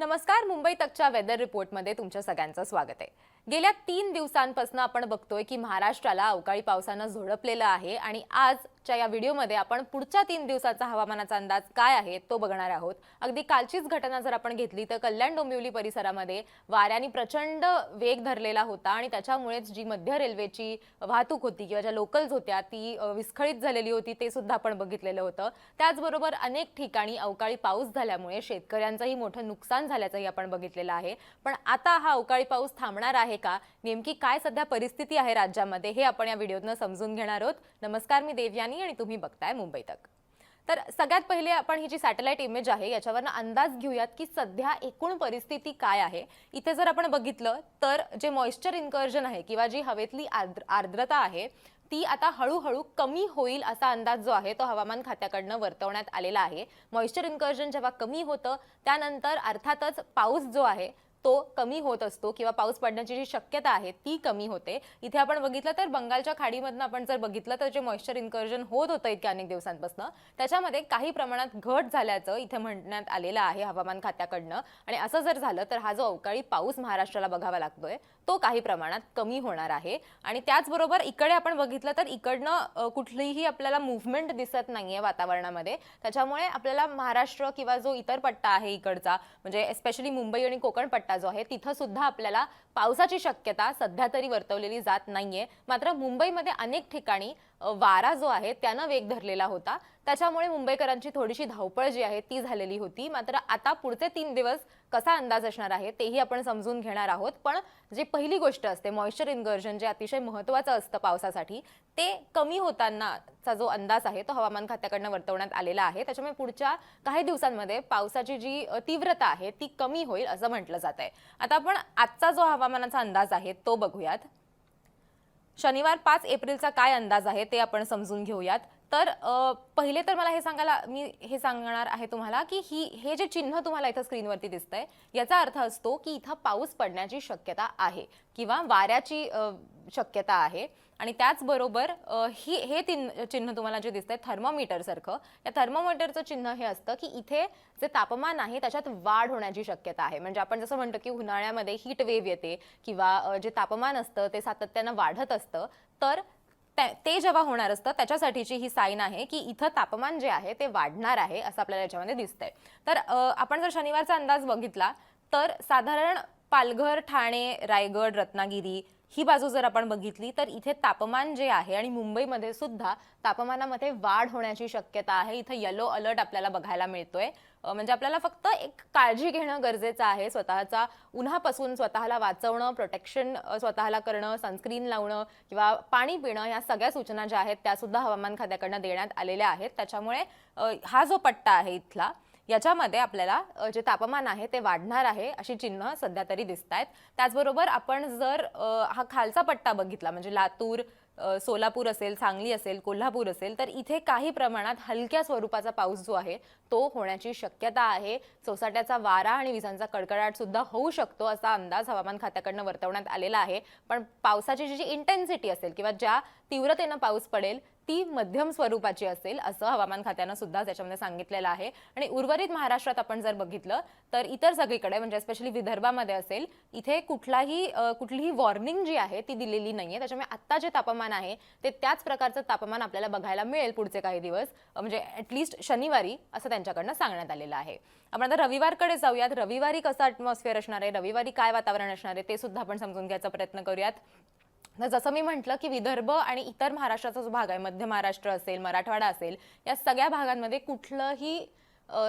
नमस्कार मुंबई तकच्या वेदर रिपोर्टमध्ये तुमच्या सगळ्यांचं स्वागत आहे. गेल्या तीन दिवसांपासून आपण बघतोय की महाराष्ट्राला अवकाळी पावसानं झोडपलेलं आहे आणि आजच्या या व्हिडिओमध्ये आपण पुढच्या तीन दिवसाचा हवामानाचा अंदाज काय आहे तो बघणार आहोत. अगदी कालचीच घटना जर आपण घेतली तर कल्याण डोंबिवली परिसरामध्ये वाऱ्याने प्रचंड वेग धरलेला होता आणि त्याच्यामुळेच जी मध्य रेल्वेची वाहतूक होती किंवा ज्या लोकल्स होत्या ती विस्कळीत झालेली होती ते सुद्धा आपण बघितलेलं होतं. त्याचबरोबर अनेक ठिकाणी अवकाळी पाऊस झाल्यामुळे शेतकऱ्यांचंही मोठं नुकसान झाल्याचंही आपण बघितलेलं आहे. पण आता हा अवकाळी पाऊस थांबणार आहे का? नेमकी काय सध्या परिस्थिती आहे राज्यामध्ये? हे आपण या व्हिडिओतनं समजून घेणार आहोत. नमस्कार मी देवयानी आणि तुम्ही बघताय मुंबई तक. तर सगळ्यात पहिले आपण ही जी सॅटेलाइट इमेज आहे याच्यावरनं अंदाज घेऊयात की सध्या एकूण परिस्थिती काय आहे. इथे जर आपण बघितलं तर जे मॉइश्चर इन्कर्जन आहे किंवा जी हवेतली आर्द्र आर्द्रता आहे ती आता हळूहळू कमी होईल असा अंदाज जो आहे तो हवामान खात्याकडनं वर्तवण्यात आलेला आहे. मॉइश्चर इन्कर्जन जेव्हा कमी होतं त्यानंतर अर्थातच पाऊस जो आहे तो कमी होत असतो किंवा पाऊस पडण्याची जी शक्यता आहे ती कमी होते. इथे आपण बघितलं तर बंगालच्या खाडीमधनं आपण जर बघितलं तर जे मॉइश्चर इन्कर्जन होत होतं इतक्या अनेक दिवसांपासून त्याच्यामध्ये काही प्रमाणात घट झाल्याचं इथे म्हणण्यात आलेलं आहे हवामान खात्याकडनं. आणि असं जर झालं तर हा जो अवकाळी पाऊस महाराष्ट्राला बघावा लागतोय तो काही प्रमाणात कमी होणार आहे. आणि त्याचबरोबर इकडे आपण बघितलं तर इकडनं कुठलीही आपल्याला मुव्हमेंट दिसत नाहीये वातावरणामध्ये. त्याच्यामुळे आपल्याला महाराष्ट्र किंवा जो इतर पट्टा आहे इकडचा म्हणजे एस्पेशली मुंबई आणि कोकण पट्टा जो आहे तिथं सुद्धा आपल्याला पावसाची शक्यता सध्या तरी वर्तवलेली जात नाहीये. मात्र मुंबईमध्ये अनेक ठिकाणी वारा जो आहे त्यानं वेग धरलेला होता. त्याच्यामुळे मुंबईकरांची थोडीशी धावपळ जी आहे ती झालेली होती. मात्र आता पुढचे तीन दिवस कसा अंदाज असणार आहे तेही आपण समजून घेणार आहोत. पण जी पहिली गोष्ट असते मॉइश्चर इन्गर्जन जे अतिशय महत्त्वाचं असतं पावसासाठी ते कमी होतानाचा जो अंदाज आहे तो हवामान खात्याकडनं वर्तवण्यात आलेला आहे. त्याच्यामुळे पुढच्या काही दिवसांमध्ये पावसाची जी तीव्रता आहे ती कमी होईल असं म्हटलं जात आहे आता आपण आजचा जो हवामानाचा अंदाज आहे तो बघूयात. शनिवार पाच एप्रिलचा काय अंदाज आहे ते आपण समजून घेऊयात. तर पहिले तर मला हे सांगायला मी हे सांगणार आहे तुम्हाला की ही हे जे चिन्ह तुम्हाला इथं स्क्रीनवरती दिसतंय याचा अर्थ असतो की इथं पाऊस पडण्याची शक्यता आहे किंवा वाऱ्याची शक्यता आहे. आणि त्याचबरोबर ही हे तीन चिन्ह तुम्हाला जे दिसतंय थर्मोमीटरसारखं या थर्मोमीटरचं चिन्ह हे असतं की इथे जे तापमान आहे त्याच्यात वाढ होण्याची शक्यता आहे. म्हणजे आपण जसं म्हणतो की उन्हाळ्यामध्ये हीट वेव्ह येते किंवा जे तापमान असतं ते सातत्यानं वाढत असतं. तर ते जेव्हा होणार असतं त्याच्यासाठीची ही साईन आहे की इथं तापमान जे आहे ते वाढणार आहे असं आपल्याला याच्यामध्ये दिसतंय. तर आपण जर शनिवारचा अंदाज बघितला तर साधारण पालघर ठाणे रायगड रत्नागिरी ही बाजू जर आपण बघितली तर इथे तापमान जे आहे आणि मुंबईमध्ये सुद्धा तापमानामध्ये वाढ होण्याची शक्यता आहे. इथं येलो अलर्ट आपल्याला बघायला मिळतोय. म्हणजे आपल्याला फक्त एक काळजी घेणं गरजेचं आहे. स्वतःचा उन्हापासून स्वतःला वाचवणं प्रोटेक्शन स्वतःला करणं सनस्क्रीन लावणं किंवा पाणी पिणं या सगळ्या सूचना ज्या आहेत त्यासुद्धा हवामान खात्याकडनं देण्यात आलेल्या आहेत. त्याच्यामुळे हा जो पट्टा आहे इथला याच्यामध्ये आपल्याला जे तापमान आहे ते वाढणार आहे अशी चिन्ह सध्या तरी दिसत आहेत त्याचबरोबर आपण जर हा खालचा पट्टा बघितला म्हणजे लातूर सोलापूर असेल सांगली असेल कोल्हापूर असेल तर इथे काही प्रमाणात हलक्या स्वरूपाचा पाऊस जो आहे तो होण्याची शक्यता आहे. सोसाट्याचा वारा आणि विजांचा कडकडाट सुद्धा होऊ शकतो असा अंदाज हवामान खात्याकडनं वर्तवण्यात आलेला आहे. पण पावसाची जी इंटेन्सिटी असेल किंवा ज्या तीव्रतेनं पाऊस पडेल ती मध्यम स्वरूपाची असेल असं हवामान खात्यानं सुद्धा त्याच्यामध्ये सांगितलेलं आहे. आणि उर्वरित महाराष्ट्रात आपण जर बघितलं तर इतर सगळीकडे म्हणजे स्पेशली विदर्भामध्ये असेल इथे कुठलाही कुठलीही वॉर्निंग जी आहे ती दिलेली नाहीये. त्याच्यामुळे आत्ता जे तापमान आहे ते त्याच प्रकारचं तापमान आपल्याला बघायला मिळेल पुढचे काही दिवस. म्हणजे ॲटलिस्ट शनिवारी असं त्यांच्याकडनं सांगण्यात आलेलं आहे. आपण आता रविवारकडे जाऊयात. रविवारी कसं अटमॉस्फिअर असणार आहे? रविवारी काय वातावरण असणार आहे? ते सुद्धा आपण समजून घ्यायचा प्रयत्न करूयात. जसं मी म्हटलं की विदर्भ आणि इतर महाराष्ट्राचा जो भाग आहे मध्य महाराष्ट्र असेल मराठवाडा असेल या सगळ्या भागांमध्ये कुठलंही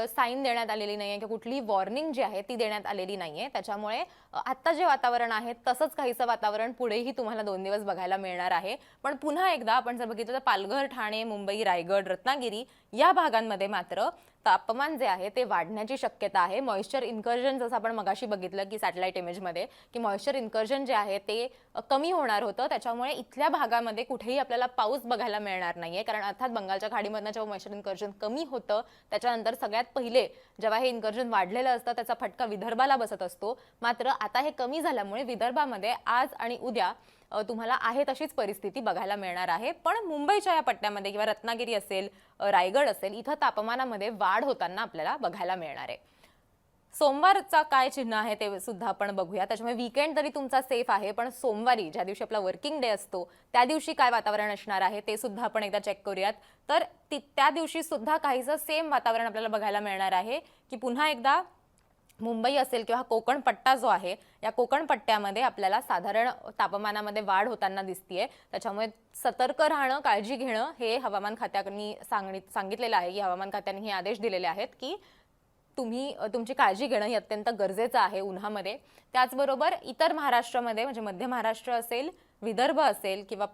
साईन देण्यात आलेली नाहीये किंवा कुठलीही वॉर्निंग जी आहे ती देण्यात आलेली नाहीये. त्याच्यामुळे आत्ता जे वातावरण आहे तसंच काहीसं वातावरण पुढेही तुम्हाला दोन दिवस बघायला मिळणार आहे. पण पुन्हा एकदा आपण जर बघितलं तर पालघर ठाणे मुंबई रायगड रत्नागिरी या भागांमध्ये मात्र तापमान जे आहे ते वाढण्याची शक्यता आहे. मॉइश्चर इन्कर्जन जसं आपण मगाशी बघितलं की सॅटेलाइट इमेजमध्ये की मॉइश्चर इन्कर्जन जे आहे ते कमी होणार होतं. त्याच्यामुळे इथल्या भागामध्ये कुठेही आपल्याला पाऊस बघायला मिळणार नाही आहे कारण अर्थात बंगालच्या खाडीमधनं जेव्हा मॉइश्चर इन्कर्जन कमी होतं त्याच्यानंतर सगळ्यात पहिले जेव्हा हे इन्कर्जन वाढलेलं असतं त्याचा फटका विदर्भाला बसत असतो. मात्र आता हे कमी झाल्यामुळे विदर्भामध्ये आज आणि उद्या तुम्हाला आहे तशीच परिस्थिती बघायला मिळणार आहे. पण मुंबईच्या या पट्ट्यामध्ये किंवा रत्नागिरी असेल रायगड असेल इथं तापमानामध्ये वाढ होताना आपल्याला बघायला मिळणार आहे. सोमवारचा काय चिन्ह आहे ते सुद्धा आपण बघूया. त्याच्यामुळे वीकेंड तरी तुमचा सेफ आहे पण सोमवारी ज्या दिवशी आपला वर्किंग डे असतो त्या दिवशी काय वातावरण असणार आहे ते सुद्धा आपण एकदा चेक करूयात. तर ती- त्या दिवशी सुद्धा काहीसं सेम वातावरण आपल्याला बघायला मिळणार आहे की पुन्हा एकदा मुंबई असेल किंवा हा कोकण पट्टा जो आहे या कोकण पट्ट्यामध्ये आपल्याला साधारण तापमानामध्ये वाढ होताना दिसतीये. त्याच्यामुळे सतर्क राहणं काळजी घेणं हे हवामान खात्याने सांगणी- सांगितलेलं आहे. की हवामान खात्याने हे आदेश दिलेले आहेत की तुम्ही तुमची काळजी घेणं हे अत्यंत गरजेचं आहे उन्हामध्ये. त्याचबरोबर इतर महाराष्ट्रामध्ये म्हणजे मध्य महाराष्ट्र असेल विदर्भ असेल किंवा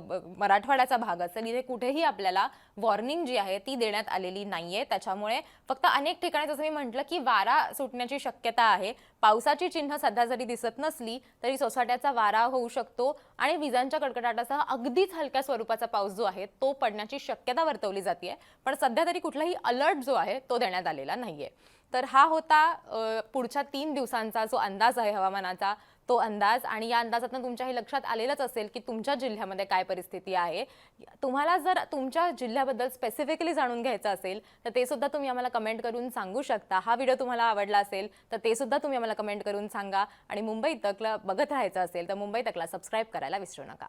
ब- मराठवाड्याचा भाग असेल इथे कुठेही आपल्याला वॉर्निंग जी आहे ती देण्यात आलेली नाहीये. त्याच्यामुळे फक्त अनेक ठिकाणी जसं मी म्हटलं की वारा सुटण्याची शक्यता आहे. पावसाची चिन्ह सध्या जरी दिसत नसली तरी सोसाट्याचा वारा होऊ शकतो आणि विजांच्या कडकडाटासह अगदीच हलक्या स्वरूपाचा पाऊस जो आहे तो पडण्याची शक्यता वर्तवली जाते पण सध्या तरी कुठलाही अलर्ट जो आहे तो देण्यात आलेला नाहीये. तर हा होता पुढच्या तीन दिवसांचा जो अंदाज आहे हवामानाचा. तो अंदाज आणि या अंदाजातून तुमच्या हे लक्षात आलेलंच असेल की तुमच्या जिल्ह्यामध्ये काय परिस्थिती आहे. तुम्हाला जर तुमच्या जिल्ह्याबद्दल स्पेसिफिकली जाणून घ्यायचं असेल तर ते सुद्धा तुम्ही आम्हाला कमेंट करून सांगू शकता. हा व्हिडिओ तुम्हाला आवडला असेल तर ते सुद्धा तुम्ही आम्हाला कमेंट करून सांगा. आणि मुंबई तकला बघत राहायचं असेल तर मुंबई तकला सबस्क्राईब करायला विसरू नका.